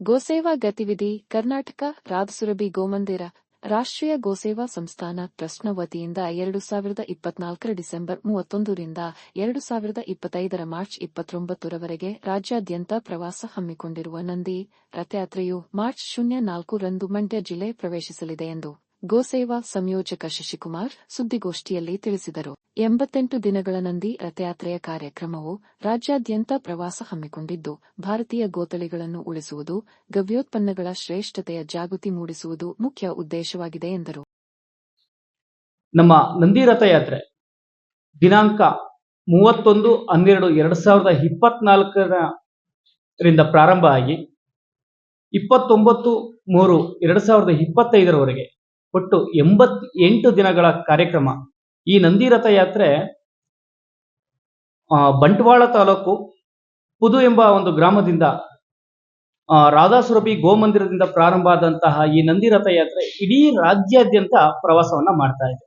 ಗೋಸೇವಾ ಗತಿವಿಧಿ, ಕರ್ನಾಟಕ ರಾಧಸುರಭಿ ಗೋಮಂದಿರ, ರಾಷ್ಟ್ರೀಯ ಗೋಸೇವಾ ಸಂಸ್ಥಾನ, ಟ್ರಸ್ಟ್ನ ವತಿಯಿಂದ ಎರಡು ಸಾವಿರದ ಇಪ್ಪತ್ನಾಲ್ಕರ ಡಿಸೆಂಬರ್ ಮೂವತ್ತೊಂದರಿಂದ ಎರಡು ಸಾವಿರದ ಇಪ್ಪತ್ತೈದರ ಮಾರ್ಚ್ ಇಪ್ಪತ್ತೊಂಬತ್ತರವರೆಗೆ ರಾಜ್ಯಾದ್ಯಂತ ಪ್ರವಾಸ ಹಮ್ಮಿಕೊಂಡಿರುವ ನಂದಿ ರಥಯಾತ್ರೆಯು ಮಾರ್ಚ್ ಶೂನ್ಯ ನಾಲ್ಕು ರಂದು ಮಂಡ್ಯ ಜಿಲ್ಲೆ ಪ್ರವೇಶಿಸಲಿದೆ ಎಂದು ಗೋಸೇವಾ ಸಂಯೋಜಕ ಶಶಿಕುಮಾರ್ ಸುದ್ದಿಗೋಷ್ಠಿಯಲ್ಲಿ ತಿಳಿಸಿದರು. ಎಂಬತ್ತೆಂಟು ದಿನಗಳ ನಂದಿ ರಥಯಾತ್ರೆಯ ಕಾರ್ಯಕ್ರಮವು ರಾಜ್ಯಾದ್ಯಂತ ಪ್ರವಾಸ ಹಮ್ಮಿಕೊಂಡಿದ್ದು, ಭಾರತೀಯ ಗೋತಳಿಗಳನ್ನು ಉಳಿಸುವುದು, ಗವ್ಯೋತ್ಪನ್ನಗಳ ಶ್ರೇಷ್ಠತೆಯ ಜಾಗೃತಿ ಮೂಡಿಸುವುದು ಮುಖ್ಯ ಉದ್ದೇಶವಾಗಿದೆ ಎಂದರು. ನಮ್ಮ ನಂದಿ ರಥಯಾತ್ರೆ ದಿನಾಂಕ ಮೂವತ್ತೊಂದು ಹನ್ನೆರಡು ಎರಡು ಸಾವಿರದ ಇಪ್ಪತ್ನಾಲ್ಕರಿಂದ ಪ್ರಾರಂಭ ಆಗಿ ಇಪ್ಪತ್ತೊಂಬತ್ತು ಮೂರು ಎರಡ್ ಸಾವಿರದ ಇಪ್ಪತ್ತೈದರವರೆಗೆ ಒಟ್ಟು ಎಂಬತ್ ಎಂಟು ದಿನಗಳ ಕಾರ್ಯಕ್ರಮ. ಈ ನಂದಿ ರಥಯಾತ್ರೆ ಆ, ಬಂಟ್ವಾಳ ತಾಲೂಕು ಪುದು ಎಂಬ ಒಂದು ಗ್ರಾಮದಿಂದ ರಾಧಾಸುರಭಿ ಗೋಮಂದಿರದಿಂದ ಪ್ರಾರಂಭ ಆದಂತಹ ಈ ನಂದಿ ರಥಯಾತ್ರೆ ಇಡೀ ರಾಜ್ಯಾದ್ಯಂತ ಪ್ರವಾಸವನ್ನ ಮಾಡ್ತಾ ಇದೆ.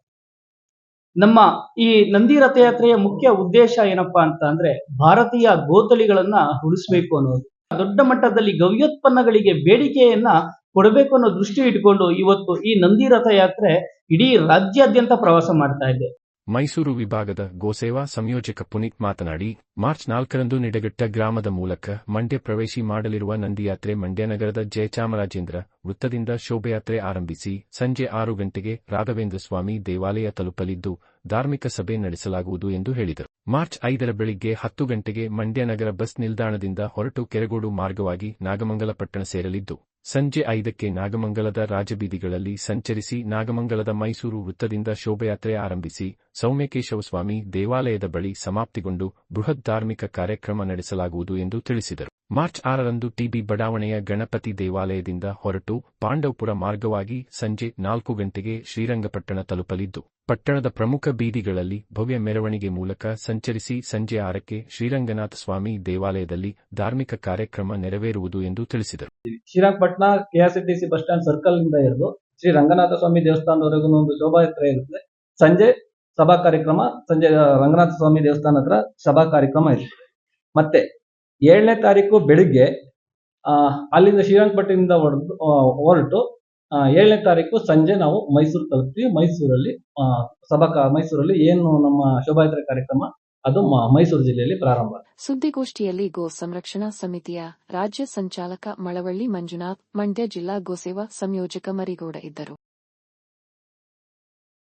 ನಮ್ಮ ಈ ನಂದಿ ರಥಯಾತ್ರೆಯ ಮುಖ್ಯ ಉದ್ದೇಶ ಏನಪ್ಪಾ ಅಂತ ಅಂದ್ರೆ ಭಾರತೀಯ ಗೋತಳಿಗಳನ್ನ ಉಳಿಸ್ಬೇಕು ಅನ್ನೋದು. ದೊಡ್ಡ ಮಟ್ಟದಲ್ಲಿ ಗವ್ಯೋತ್ಪನ್ನಗಳಿಗೆ ಬೇಡಿಕೆಯನ್ನ ಕೊಡಬೇಕು ಅನ್ನೋ ದೃಷ್ಟಿ ಇಟ್ಕೊಂಡು ಇವತ್ತು ಈ ನಂದಿ ರಥಯಾತ್ರೆ ಇಡೀ ರಾಜ್ಯಾದ್ಯಂತ ಪ್ರವಾಸ ಮಾಡ್ತಾ ಇದೆ. ಮೈಸೂರು ವಿಭಾಗದ ಗೋಸೇವಾ ಸಂಯೋಜಕ ಪುನೀತ್ ಮಾತನಾಡಿ, ಮಾರ್ಚ್ ನಾಲ್ಕರಂದು ನಿಡಘಟ್ಟ ಗ್ರಾಮದ ಮೂಲಕ ಮಂಡ್ಯ ಪ್ರವೇಶಿ ಮಾಡಲಿರುವ ನಂದಿಯಾತ್ರೆ ಮಂಡ್ಯ ನಗರದ ಜಯಚಾಮರಾಜೇಂದ್ರ ವೃತ್ತದಿಂದ ಶೋಭಯಾತ್ರೆ ಆರಂಭಿಸಿ ಸಂಜೆ ಆರು ಗಂಟೆಗೆ ರಾಘವೇಂದ್ರ ಸ್ವಾಮಿ ದೇವಾಲಯ ತಲುಪಲಿದ್ದು ಧಾರ್ಮಿಕ ಸಭೆ ನಡೆಸಲಾಗುವುದು ಎಂದು ಹೇಳಿದರು. ಮಾರ್ಚ್ ಐದರ ಬೆಳಿಗ್ಗೆ ಹತ್ತು ಗಂಟೆಗೆ ಮಂಡ್ಯ ನಗರ ಬಸ್ ನಿಲ್ದಾಣದಿಂದ ಹೊರಟು ಕೆರೆಗೋಡು ಮಾರ್ಗವಾಗಿ ನಾಗಮಂಗಲ ಪಟ್ಟಣ ಸೇರಲಿದ್ದು, ಸಂಜೆ ಐದಕ್ಕೆ ನಾಗಮಂಗಲದ ರಾಜಬೀದಿಗಳಲ್ಲಿ ಸಂಚರಿಸಿ ನಾಗಮಂಗಲದ ಮೈಸೂರು ವೃತ್ತದಿಂದ ಶೋಭಯಾತ್ರೆ ಆರಂಭಿಸಿ ಸೌಮ್ಯಕೇಶವ ಸ್ವಾಮಿ ದೇವಾಲಯದ ಬಳಿ ಸಮಾಪ್ತಿಗೊಂಡು ಬೃಹತ್ ಧಾರ್ಮಿಕ ಕಾರ್ಯಕ್ರಮ ನಡೆಸಲಾಗುವುದು ಎಂದು ತಿಳಿಸಿದರು. ಮಾರ್ಚ್ ಆರರಂದು ಟಿಬಿ ಬಡಾವಣೆಯ ಗಣಪತಿ ದೇವಾಲಯದಿಂದ ಹೊರಟು ಪಾಂಡವಪುರ ಮಾರ್ಗವಾಗಿ ಸಂಜೆ ನಾಲ್ಕು ಗಂಟೆಗೆ ಶ್ರೀರಂಗಪಟ್ಟಣ ತಲುಪಲಿದ್ದು, ಪಟ್ಟಣದ ಪ್ರಮುಖ ಬೀದಿಗಳಲ್ಲಿ ಭವ್ಯ ಮೆರವಣಿಗೆ ಮೂಲಕ ಸಂಚರಿಸಿ ಸಂಜೆ ಆರಕ್ಕೆ ಶ್ರೀರಂಗನಾಥ ಸ್ವಾಮಿ ದೇವಾಲಯದಲ್ಲಿ ಧಾರ್ಮಿಕ ಕಾರ್ಯಕ್ರಮ ನೆರವೇರುವುದು ಎಂದು ತಿಳಿಸಿದರು. ಶ್ರೀರಂಗಪಟ್ಟಣ ಕೆಆರ್ಸಿಟಿಸಿ ಬಸ್ ಸ್ಟ್ಯಾಂಡ್ ಸರ್ಕಲ್ನಿಂದ ಹಿಡಿದು ಶ್ರೀ ರಂಗನಾಥ ಸ್ವಾಮಿ ದೇವಸ್ಥಾನದವರೆಗೂ ಒಂದು ಶೋಭಾಯಾತ್ರೆ ಇರುತ್ತೆ. ಸಂಜೆ ಸಭಾ ಕಾರ್ಯಕ್ರಮ, ಸಂಜೆ ರಂಗನಾಥ ಸ್ವಾಮಿ ದೇವಸ್ಥಾನ ಹತ್ರ ಸಭಾ ಕಾರ್ಯಕ್ರಮ ಇರುತ್ತೆ. ಮತ್ತೆ ಏಳನೇ ತಾರೀಕು ಬೆಳಿಗ್ಗೆ ಅಲ್ಲಿಂದ ಶ್ರೀರಂಗಪಟ್ಟಣದಿಂದ ಹೊರಟು ಹೊರಟು ಏಳನೇ ತಾರೀಕು ಸಂಜೆ ನಾವು ಮೈಸೂರು ತಲುಪ್ತೀವಿ. ಮೈಸೂರಲ್ಲಿ ಸಭಾ ಮೈಸೂರಲ್ಲಿ ಏನು ನಮ್ಮ ಶೋಭಾಯಾತ್ರೆ ಕಾರ್ಯಕ್ರಮ, ಅದು ಮೈಸೂರು ಜಿಲ್ಲೆಯಲ್ಲಿ ಪ್ರಾರಂಭ. ಸುದ್ದಿಗೋಷ್ಠಿಯಲ್ಲಿ ಗೋ ಸಂರಕ್ಷಣಾ ಸಮಿತಿಯ ರಾಜ್ಯ ಸಂಚಾಲಕ ಮಳವಳ್ಳಿ ಮಂಜುನಾಥ್, ಮಂಡ್ಯ ಜಿಲ್ಲಾ ಗೋಸೇವಾ ಸಂಯೋಜಕ ಮರಿಗೌಡ ಇದ್ದರು.